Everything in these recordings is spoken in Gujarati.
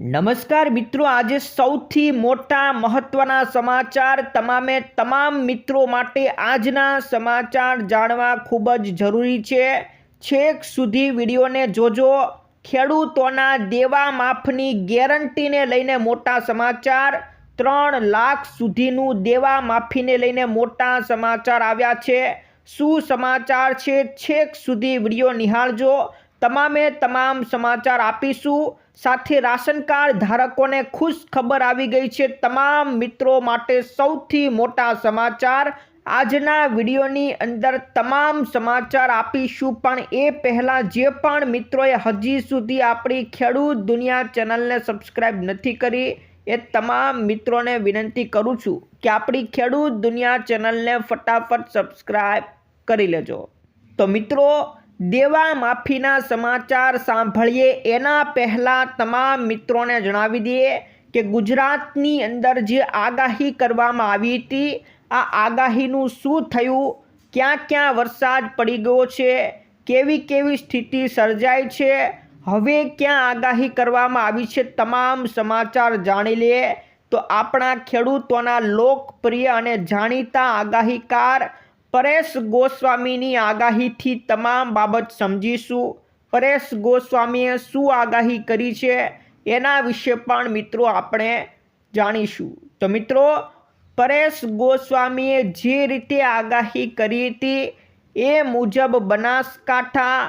નમસ્કાર મિત્રો, આજે સૌથી મોટા મહત્ત્વના સમાચાર તમામે તમામ મિત્રો માટે આજના સમાચાર જાણવા ખૂબ જ જરૂરી છે. છેક સુધી વિડીયોને જોજો. ખેડૂતોના દેવા માફની ગેરંટીને લઈને મોટા સમાચાર. ત્રણ લાખ સુધીનું દેવા માફીને લઈને મોટા સમાચાર આવ્યા છે. શું સમાચાર છે? છેક સુધી વીડિયો નિહાળજો. તમામે તમામ સમાચાર આપીશું. સાથે રાશન કાર્ડ ધારકોને ખુશ ખબર આવી ગઈ છે. તમામ મિત્રો માટે સૌથી મોટા સમાચાર આજના વિડીયોની અંદર તમામ સમાચાર આપીશું. પણ એ પહેલાં જે પણ મિત્રોએ હજી સુધી આપણી ખેડૂત દુનિયા ચેનલને સબસ્ક્રાઈબ નથી કરી, એ તમામ મિત્રોને વિનંતી કરું છું કે આપણી ખેડૂત દુનિયા ચેનલને ફટાફટ સબસ્ક્રાઈબ કરી લેજો. તો મિત્રો દેવા માફીના સમાચાર સાંભળીએ એના પહેલાં તમામ મિત્રોને જણાવી દઈએ કે ગુજરાતની અંદર જે આગાહી કરવામાં આવી હતી, આ આગાહીનું શું થયું, ક્યાં ક્યાં વરસાદ પડી ગયો છે, કેવી કેવી સ્થિતિ સર્જાય છે, હવે ક્યાં આગાહી કરવામાં આવી છે તમામ સમાચાર જાણી લઈએ. તો આપણા ખેડૂતોના લોકપ્રિય અને જાણીતા આગાહીકાર પરેશ ગોસ્વામીની આગાહીથી તમામ બાબત સમજીશું. પરેશ ગોસ્વામીએ શું આગાહી કરી છે એના વિશે પણ મિત્રો આપણે જાણીશું. તો મિત્રો, પરેશ ગોસ્વામીએ જે રીતે આગાહી કરી હતી એ મુજબ બનાસકાંઠા,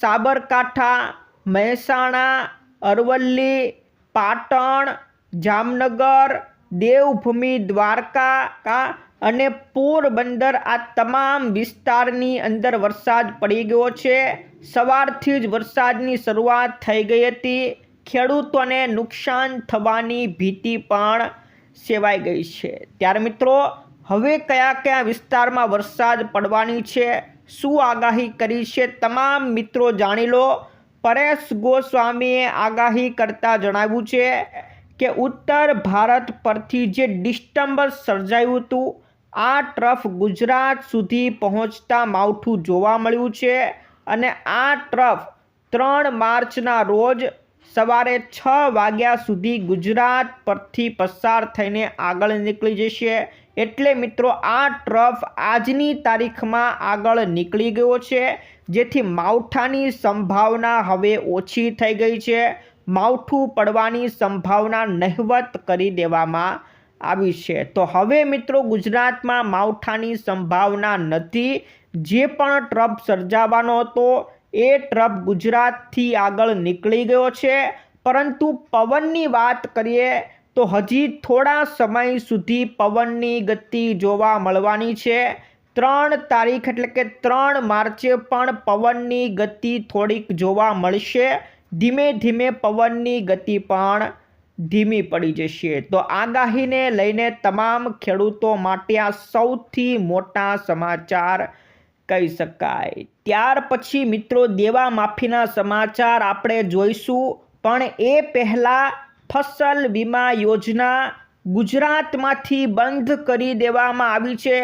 સાબરકાંઠા, મહેસાણા, અરવલ્લી, પાટણ, જામનગર દેવભૂમિ, દ્વારકા અને પોરબંદર આ તમામ વિસ્તારની અંદર વરસાદ પડી ગયો છે. સવારથી જ વરસાદની શરૂઆત થઈ ગઈ હતી. ખેડૂતોને નુકસાન થવાની ભીતિ પણ સેવાઈ ગઈ છે. ત્યારે મિત્રો, હવે કયા કયા વિસ્તારમાં વરસાદ પડવાની છે? શું આગાહી કરી છે? તમામ મિત્રો જાણી લો. પરેશ ગોસ્વામીએ આગાહી કરતાં જણાવ્યું છે કે ઉત્તર ભારત પરથી જે ડિસ્ટર્બન્સ સર્જાયું હતું, આ ટ્રફ ગુજરાત સુધી પહોંચતા માવઠું જોવા મળ્યું છે અને આ ટ્રફ ત્રણ માર્ચના રોજ સવારે છ વાગ્યા સુધી ગુજરાત પરથી પસાર થઈને આગળ નીકળી જશે. એટલે મિત્રો, આ ટ્રફ આજની તારીખમાં આગળ નીકળી ગયો છે, જેથી માવઠાની સંભાવના હવે ઓછી થઈ ગઈ છે. માવઠું પડવાની સંભાવના નહિવત કરી દેવામાં આવી છે. તો હવે મિત્રો ગુજરાતમાં માવઠાની સંભાવના નથી. જે પણ ટ્રફ સર્જાવાનો હતો, એ ટ્રફ ગુજરાતથી આગળ નીકળી ગયો છે. પરંતુ પવનની વાત કરીએ, તો હજી થોડા સમય સુધી પવનની ગતિ જોવા મળવાની છે. ત્રણ તારીખ એટલે કે ત્રણ માર્ચે પણ પવનની ગતિ થોડીક જોવા મળશે. ધીમે ધીમે પવનની ગતિ પણ ધીમી પડી જશે. તો આગાહીને લઈને તમામ ખેડૂતો માટે આ સૌથી મોટા સમાચાર કહી શકાય. ત્યાર પછી મિત્રો દેવા માફીના સમાચાર આપણે જોઈશું. પણ એ પહેલાં ફસલ વીમા યોજના ગુજરાતમાંથી બંધ કરી દેવામાં આવી છે.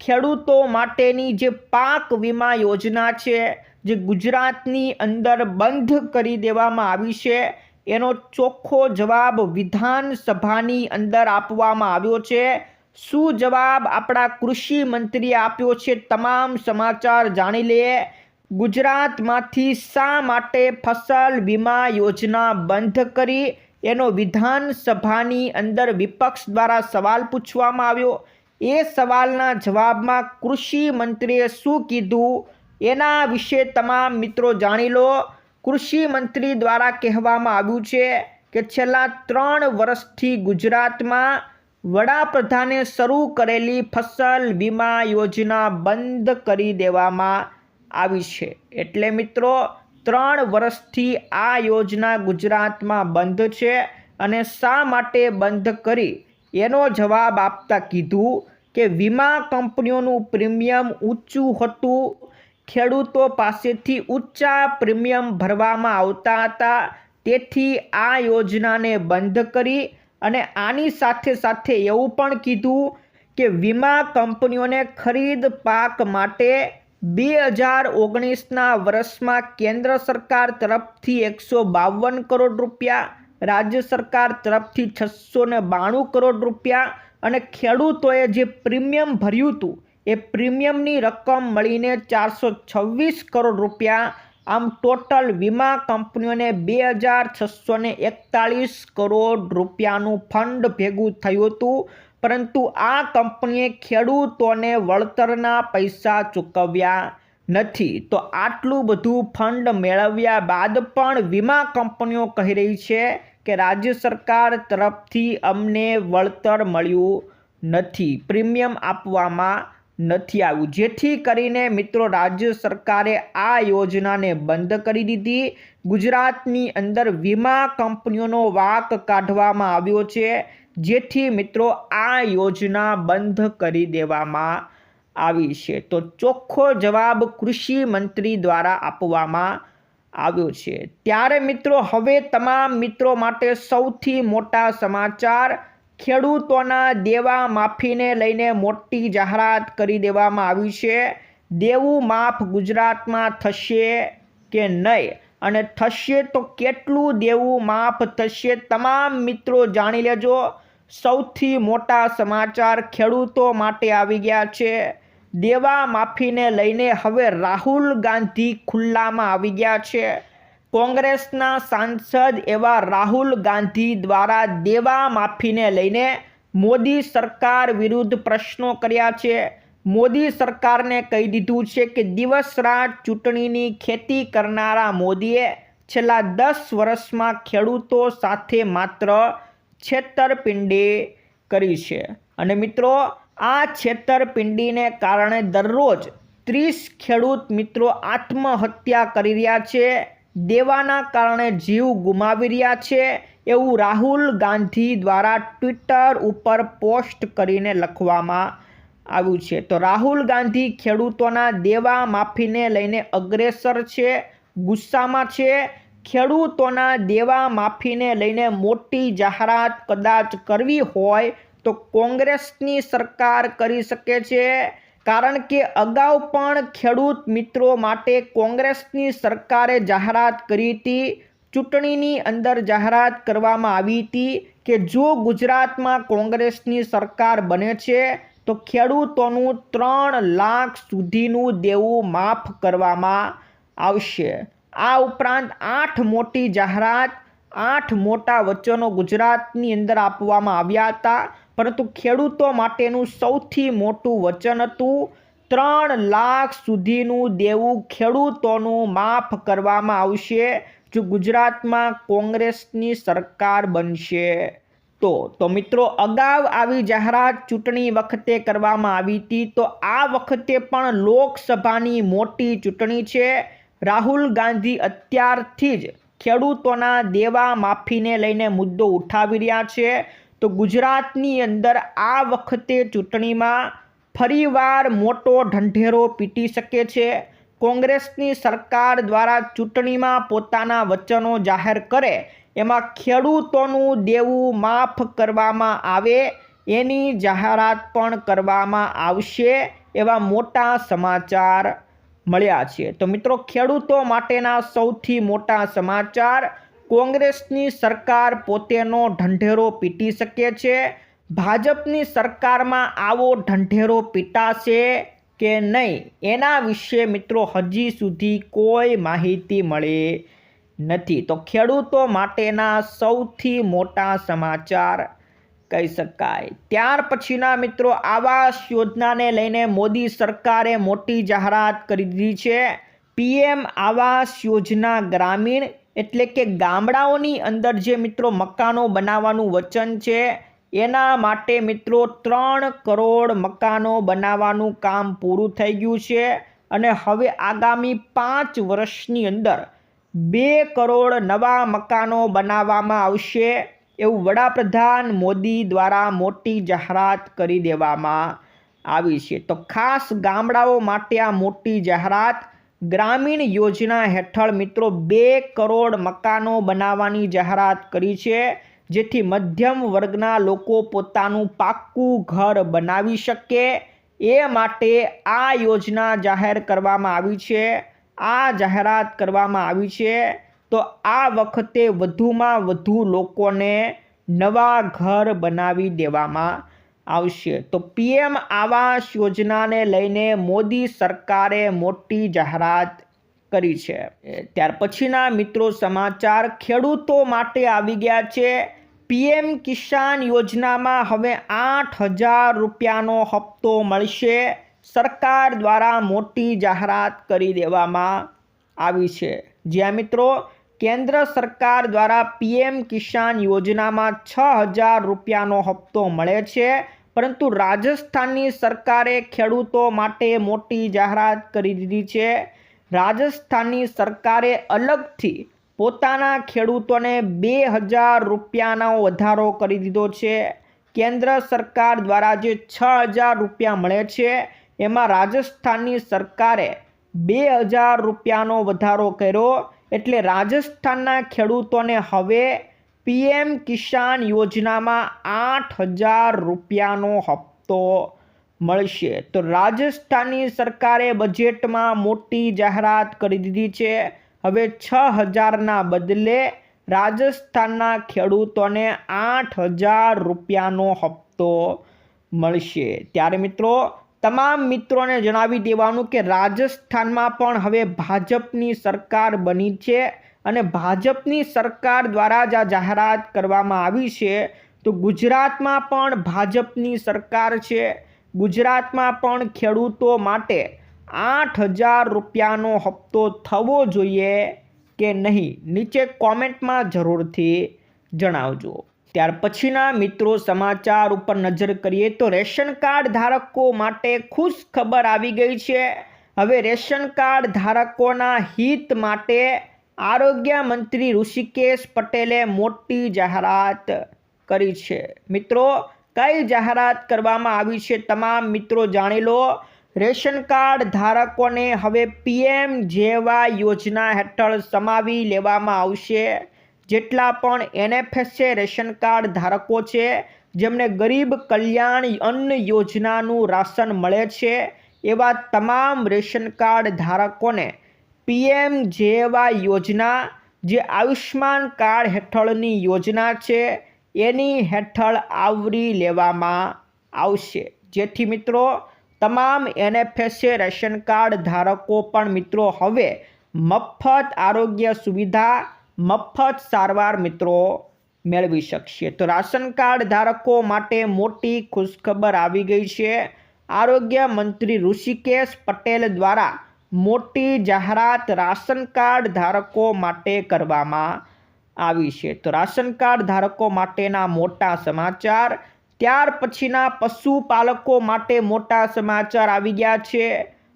ખેડૂતો માટેની જે પાક વીમા યોજના છે જે ગુજરાતની અંદર બંધ કરી દેવામાં આવી છે. એનો ચોખ્ખો જવાબ વિધાનસભાની અંદર આપવામાં આવ્યો છે. શું જવાબ આપણા કૃષિ મંત્રીએ આપ્યો છે તમામ સમાચાર જાણી લઈએ. ગુજરાતમાંથી શા માટે ફસલ વીમા યોજના બંધ કરી? એનો વિધાનસભાની અંદર વિપક્ષ દ્વારા સવાલ પૂછવામાં આવ્યો. એ સવાલના જવાબમાં કૃષિ મંત્રીએ શું કીધું? એના વિશે તમામ મિત્રો જાણી લો. કૃષિ મંત્રી દ્વારા કહેવામાં આવ્યું છે કે છેલ્લા ત્રણ વર્ષથી ગુજરાતમાં વડાપ્રધાને શરૂ કરેલી ફસલ વીમા યોજના બંધ કરી દેવામાં આવી છે. એટલે મિત્રો, ત્રણ વર્ષથી આ યોજના ગુજરાતમાં બંધ છે અને શા માટે બંધ કરી? એનો જવાબ આપતા કીધું કે વીમા કંપનીઓનું પ્રીમિયમ ઊંચું હતું ખેડૂતો પાસેથી ઊંચા પ્રીમિયમ ભરવામાં આવતા હતા. તેથી આ યોજનાને બંધ કરી અને આની સાથે સાથે એવું પણ કીધું કે વીમા કંપનીઓને ખરીદ પાક માટે બે હજાર ઓગણીસના વર્ષમાં કેન્દ્ર સરકાર તરફથી એકસો બાવન કરોડ રૂપિયા, રાજ્ય સરકાર તરફથી છસો બાણું કરોડ રૂપિયા અને ખેડૂતોએ જે પ્રીમિયમ ભર્યું હતું એ પ્રીમિયમની રકમ મળીને ચારસો છવ્વીસ કરોડ રૂપિયા. આમ ટોટલ વીમા કંપનીઓને બે હજાર છસો એકતાળીસ કરોડ રૂપિયાનું ફંડ ભેગું થયું હતું. પરંતુ આ કંપનીએ ખેડૂતોને વળતરના પૈસા ચૂકવ્યા નથી. તો આટલું બધું ફંડ મેળવ્યા બાદ પણ વીમા કંપનીઓ કહી રહી છે કે રાજ્ય સરકાર તરફથી અમને વળતર મળ્યું નથી. પ્રીમિયમ આપવામાં નથી આવ્યું. જેથી કરીને મિત્રો, રાજ્ય સરકારે આ યોજનાને બંધ કરી દીધી. ગુજરાતની અંદર વીમા કંપનીઓનો વાક કાઢવામાં આવ્યો છે. જેથી મિત્રો, આ યોજના બંધ કરી દેવામાં આવી છે. તો ચોખ્ખો જવાબ કૃષિ મંત્રી દ્વારા આપવામાં આવ્યો છે. ત્યારે મિત્રો, હવે તમામ મિત્રો માટે સૌથી મોટા સમાચાર ખેડૂતોના દેવા માફીને લઈને મોટી જાહેરાત કરી દેવામાં આવી છે. દેવું માફ ગુજરાતમાં થશે કે નહીં? અને થશે તો કેટલું દેવું માફ થશે તમામ મિત્રો જાણી લેજો. સૌથી મોટા સમાચાર ખેડૂતો માટે આવી ગયા છે. દેવા માફીને લઈને હવે રાહુલ ગાંધી ખુલ્લામાં આવી ગયા છે. કોંગ્રેસના સાંસદ એવા રાહુલ ગાંધી દ્વારા દેવા માફીને લઈને મોદી સરકાર વિરુદ્ધ પ્રશ્નો કર્યા છે. મોદી સરકારને કહી દીધું છે કે દિવસ રાત ચૂંટણીની ખેતી કરનારા મોદીએ છેલ્લા દસ વર્ષમાં ખેડૂતો સાથે માત્ર છેતરપિંડી કરી છે. અને મિત્રો, આ છેતરપિંડીને કારણે દરરોજ ત્રીસ ખેડૂત મિત્રો આત્મહત્યા કરી રહ્યા છે. દેવાના કારણે જીવ ગુમાવી રહ્યા છે એવું રાહુલ ગાંધી દ્વારા ટ્વિટર ઉપર પોસ્ટ કરીને લખવામાં આવ્યું છે. તો રાહુલ ગાંધી ખેડૂતોના દેવા માફીને લઈને અગ્રેસર છે, ગુસ્સામાં છે. ખેડૂતોના દેવા માફીને લઈને મોટી જાહેરાત કદાચ કરવી હોય તો કોંગ્રેસની સરકાર કરી શકે છે. કારણ કે અગાઉ પણ ખેડૂત મિત્રો માટે કોંગ્રેસની સરકારે જાહેરાત કરી હતી, ચૂંટણીની અંદર જાહેરાત કરવામાં આવી હતી કે જો ગુજરાતમાં કોંગ્રેસની સરકાર બને છે, તો ખેડૂતોનું ત્રણ લાખ સુધીનું દેવું માફ કરવામાં આવશે. આ ઉપરાંત આઠ મોટી જાહેરાત, આઠ મોટા વચનો ગુજરાતની અંદર આપવામાં આવ્યા હતા. પરંતુ ખેડૂતો માટેનું સૌથી મોટું વચન હતું ત્રણ લાખ સુધીનું દેવું ખેડૂતોનું માફ કરવામાં આવશે, જો ગુજરાતમાં કોંગ્રેસની સરકાર બનશે. તો તો મિત્રો, અગાઉ આવી જાહેરાત ચૂંટણી વખતે કરવામાં આવી હતી, તો આ વખતે પણ લોકસભાની મોટી ચૂંટણી છે. રાહુલ ગાંધી અત્યારથી જ ખેડૂતોના દેવા માફીને લઈને મુદ્દો ઉઠાવી રહ્યા છે. તો ગુજરાતની અંદર આ વખતે ચૂંટણીમાં ફરીવાર મોટો ઢંઢેરો પીટી શકે છે. કોંગ્રેસની સરકાર દ્વારા ચૂંટણીમાં પોતાના વચનો જાહેર કરે, એમાં ખેડૂતોનું દેવું માફ કરવામાં આવે, એની જાહેરાત પણ કરવામાં આવશે એવા મોટા સમાચાર મળ્યા છે. તો મિત્રો, ખેડૂતો માટેના સૌથી મોટા સમાચાર કોંગ્રેસની સરકાર પોતેનો ઢંઢેરો પીટી શકે છે? ભાજપની સરકારમાં આવો ઢંઢેરો પીટાશે કે નહીં? એના વિશે મિત્રો હજી સુધી કોઈ માહિતી મળે નથી. તો ખેડૂતો માટેના સૌથી મોટા સમાચાર કહી શકાય. ત્યાર પછીના મિત્રો આવાસ યોજનાને લઈને મોદી સરકારે મોટી જાહેરાત કરી દીધી છે. પીએમ આવાસ યોજના ગ્રામીણ એટલે કે ગામડાઓની અંદર જે મિત્રો મકાનો બનાવવાનું વચન છે, એના માટે મિત્રો ત્રણ કરોડ મકાનો બનાવવાનું કામ પૂરું થઈ ગયું છે અને હવે આગામી પાંચ વર્ષની અંદર બે કરોડ નવા મકાનો બનાવવામાં આવશે એવું વડાપ્રધાન મોદી દ્વારા મોટી જાહેરાત કરી દેવામાં આવી છે. તો ખાસ ગામડાઓ માટે આ મોટી જાહેરાત ગ્રામીણ યોજના હેઠળ મિત્રો બે કરોડ મકાનો બનાવવાની જાહેરાત કરી છે, જેથી મધ્યમ વર્ગના લોકો પોતાનું પાક્કું ઘર બનાવી શકે. એ માટે આ યોજના જાહેર કરવામાં આવી છે. આ જાહેરાત કરવામાં આવી છે તો આ વખતે વધુમાં વધુ લોકોને નવા ઘર બનાવી દેવામાં આવશે. તો પીએમ આવાસ યોજનાને લઈને મોદી સરકારે મોટી જાહેરાત કરી છે. ત્યાર પછીના મિત્રો સમાચાર ખેડૂતો માટે આવી ગયા છે. પીએમ કિસાન યોજનામાં હવે આઠ હજાર રૂપિયાનો હપ્તો મળશે. સરકાર દ્વારા મોટી જાહેરાત કરી દેવામાં આવી છે. જ્યાં મિત્રો, કેન્દ્ર સરકાર દ્વારા પીએમ કિસાન યોજનામાં છ હજાર રૂપિયાનો હપ્તો મળે છે. પરંતુ રાજસ્થાનની સરકારે ખેડૂતો માટે મોટી જાહેરાત કરી દીધી છે. રાજસ્થાનની સરકારે અલગથી પોતાના ખેડૂતોને બે હજાર રૂપિયાનો વધારો કરી દીધો છે. કેન્દ્ર સરકાર દ્વારા જે છ હજાર રૂપિયા મળે છે, એમાં રાજસ્થાનની સરકારે બે હજાર રૂપિયાનો વધારો કર્યો. એટલે રાજસ્થાનના ખેડૂતોને હવે પીએમ કિસાન યોજનામાં આઠ હજાર રૂપિયાનો હપ્તો મળશે. તો રાજસ્થાનની સરકારે બજેટમાં મોટી જાહેરાત કરી દીધી છે. હવે છ હજારના બદલે રાજસ્થાનના ખેડૂતોને આઠ હજાર રૂપિયાનો હપ્તો મળશે. ત્યારે મિત્રો તમામ મિત્રોને જણાવી દેવાનું કે રાજસ્થાનમાં પણ હવે ભાજપની સરકાર બની છે અને ભાજપની સરકાર દ્વારા જ આ જાહેરાત કરવામાં આવી છે. તો ગુજરાતમાં પણ ભાજપની સરકાર છે. ગુજરાતમાં પણ ખેડૂતો માટે આઠ હજાર રૂપિયાનો હપ્તો થવો જોઈએ કે નહીં? નીચે કોમેન્ટમાં જરૂરથી જણાવજો. ત્યાર પછીના મિત્રો સમાચાર ઉપર નજર કરીએ તો રેશન કાર્ડ ધારકો માટે ખુશ ખબર આવી ગઈ છે. હવે રેશન કાર્ડ ધારકોના હિત માટે આરોગ્ય મંત્રી ઋષિકેશ પટેલે મોટી જાહેરાત કરી છે. મિત્રો, કઈ જાહેરાત કરવામાં આવી છે તમામ મિત્રો જાણી લો. રેશન કાર્ડ ધારકોને હવે પીએમ જેવા યોજના હેઠળ સમાવી લેવામાં આવશે. જેટલા પણ એનએફએસએ રેશન કાર્ડ ધારકો છે, જેમને ગરીબ કલ્યાણ અન્ન યોજનાનું રાશન મળે છે, એવા તમામ રેશન કાર્ડ ધારકોને પીએમ જેવા યોજના જે આયુષ્માન કાર્ડ હેઠળની યોજના છે, એની હેઠળ આવરી લેવામાં આવશે. જેથી મિત્રો, તમામ એનએફએસએ રેશન કાર્ડ ધારકો પણ મિત્રો, હવે મફત આરોગ્ય સુવિધા મફત સારવાર મિત્રો મેળવી શકશે. તો રાશન કાર્ડ ધારકો માટે મોટી ખુશખબર આવી ગઈ છે. આરોગ્ય મંત્રી ઋષિકેશ પટેલ દ્વારા મોટી જાહેરાત રાશન કાર્ડ ધારકો માટે કરવામાં આવી છે. તો રાશન કાર્ડ ધારકો માટેના મોટા સમાચાર. ત્યાર પછીના પશુપાલકો માટે મોટા સમાચાર આવી ગયા છે.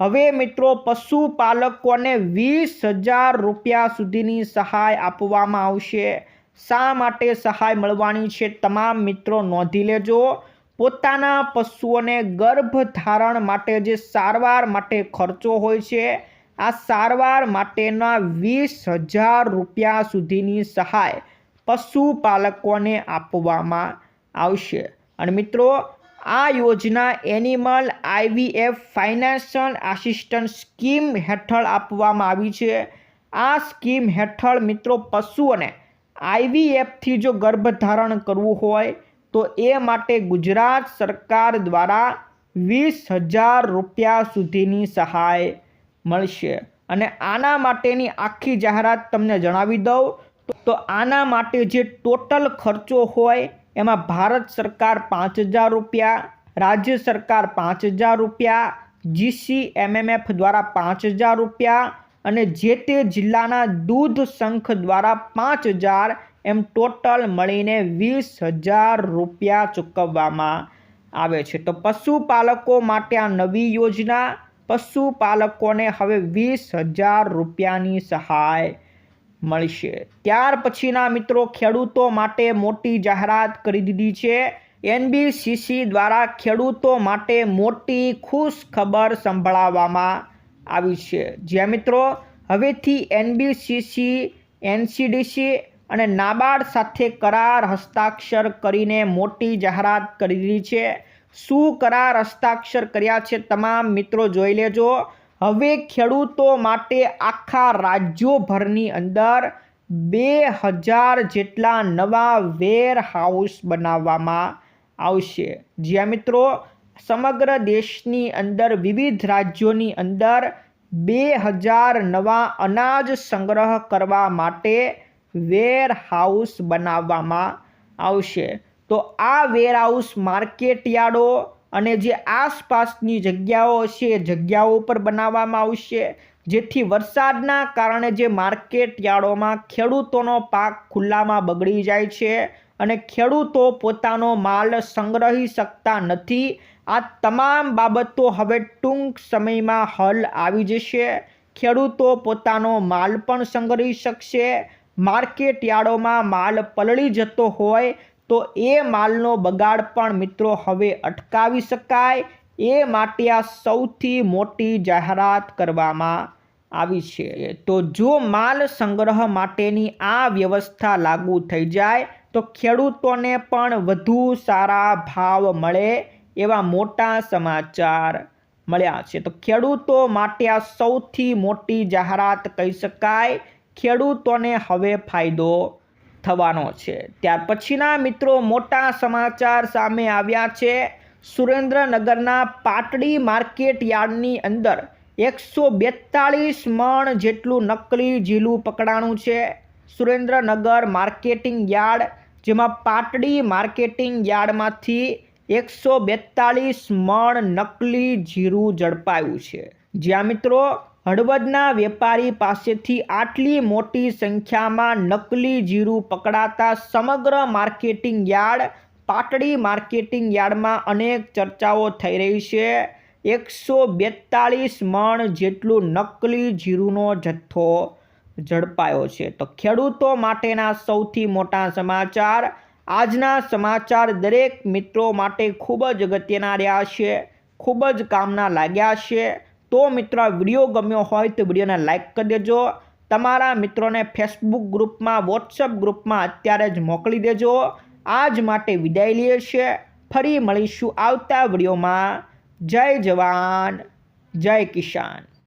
હવે મિત્રો પશુપાલકોને વીસ હજાર રૂપિયા સુધીની સહાય આપવામાં આવશે. શા માટે સહાય મળવાની છે તમામ મિત્રો નોંધી લેજો. પોતાના પશુઓને ગર્ભધારણ માટે જે સારવાર માટે ખર્ચો હોય છે, આ સારવાર માટેના વીસ હજાર રૂપિયા સુધીની સહાય પશુપાલકોને આપવામાં આવશે. અને મિત્રો આ યોજના animal IVF financial assistance scheme હેઠળ આપવામાં આવી છે. આ સ્કીમ હેઠળ મિત્રો પશુઓને આઈવીએફથી જો ગર્ભધારણ કરવું હોય, તો એ માટે ગુજરાત સરકાર દ્વારા વીસ હજાર રૂપિયા સુધીની સહાય મળશે. અને આના માટેની આખી જાહેરાત તમને જણાવી દઉં. તો આના માટે જે ટોટલ ખર્ચો હોય એમાં ભારત સરકાર પાંચ હજાર રૂપિયા, રાજ્ય સરકાર પાંચ હજાર રૂપિયા જીસી એમએમએફ દ્વારા પાંચ હજાર રૂપિયા અને જે તે જિલ્લાના દૂધ સંઘ દ્વારા પાંચ હજાર એમ ટોટલ મળીને વીસ હજાર રૂપિયા ચૂકવવામાં આવે છે. તો પશુપાલકો માટે આ નવી યોજના, પશુપાલકોને હવે વીસ હજાર રૂપિયાની સહાય મળશે. ત્યાર પછીના મિત્રો ખેડૂતો માટે મોટી જાહેરાત કરી દીધી છે. એનબીસીસી દ્વારા ખેડૂતો માટે મોટી ખુશ ખબર સંભળાવવામાં આવી છે. જ્યાં મિત્રો, હવેથી એનબીસીસી, એનસીડીસી અને નાબાર્ડ સાથે કરાર હસ્તાક્ષર કરીને મોટી જાહેરાત કરી દીધી છે. શું કરાર હસ્તાક્ષર કર્યા છે તમામ મિત્રો જોઈ લેજો. હવે ખેડૂતો માટે આખા રાજ્યોભરની અંદર બે હજાર જેટલા નવા વેર હાઉસ બનાવવામાં આવશે. જ્યાં મિત્રો, સમગ્ર દેશની અંદર, વિવિધ રાજ્યોની અંદર બે હજાર નવા અનાજ સંગ્રહ કરવા માટે વેર હાઉસ બનાવવામાં આવશે. તો આ વેરહાઉસ માર્કેટ યાર્ડો અને જે આસપાસની જગ્યાઓ છે, જગ્યાઓ પર બનાવવામાં આવશે, જેથી વરસાદના કારણે જે માર્કેટ યાર્ડોમાં ખેડૂતોનો પાક ખુલ્લામાં બગડી જાય છે અને ખેડૂતો પોતાનો માલ સંગ્રહી શકતા નથી. આ તમામ બાબતો હવે ટૂંક સમયમાં હલ આવી જશે. ખેડૂતો પોતાનો માલ પણ સંગ્રહી શકશે. માર્કેટ યાર્ડોમાં માલ પલળી જતો હોય તો એ માલનો બગાડ પણ મિત્રો હવે અટકાવી શકાય એ માટે આ સૌથી મોટી જાહેરાત કરવામાં આવી છે. તો જો માલ સંગ્રહ માટેની આ વ્યવસ્થા લાગુ થઈ જાય, તો ખેડૂતોને પણ વધુ સારા ભાવ મળે એવા મોટા સમાચાર મળ્યા છે. તો ખેડૂતો માટે આ સૌથી મોટી જાહેરાત કહી શકાય, ખેડૂતોને હવે ફાયદો થવાનો છે. ત્યાર પછીના મિત્રો મોટા સમાચાર સામે આવ્યા છે. સુરેન્દ્રનગરના પાટડી માર્કેટ યાર્ડની અંદર એકસો બેતાળીસ મણ જેટલું નકલી ઝીલું પકડાણું છે. સુરેન્દ્રનગર માર્કેટિંગ યાર્ડ, જેમાં પાટડી માર્કેટિંગ યાર્ડમાંથી એકસો બેતાળીસ મણ નકલી જીરું ઝડપાયું છે. જ્યાં મિત્રો હળવદના વેપારી પાસેથી આટલી મોટી સંખ્યામાં નકલી જીરું પકડાતા સમગ્ર માર્કેટિંગ યાર્ડ, પાટડી માર્કેટિંગ યાર્ડમાં અનેક ચર્ચાઓ થઈ રહી છે. એકસો બેતાળીસ મણ જેટલું નકલી જીરુંનો જથ્થો ઝડપાયો છે. તો ખેડૂતો માટેના સૌથી મોટા સમાચાર. આજના સમાચાર દરેક મિત્રો માટે ખૂબ જ અગત્યના રહ્યા છે, ખૂબ જ કામના લાગ્યા છે. તો મિત્રો આ વીડિયો ગમ્યો હોય તો વિડીયોને લાઇક કરી દેજો. તમારા મિત્રોને ફેસબુક ગ્રુપમાં વોટ્સઅપ ગ્રુપમાં અત્યારે જ મોકલી દેજો. આજ માટે વિદાય લઈએ છીએ. ફરી મળીશું આવતા વિડીયોમાં. જય જવાન, જય કિસાન.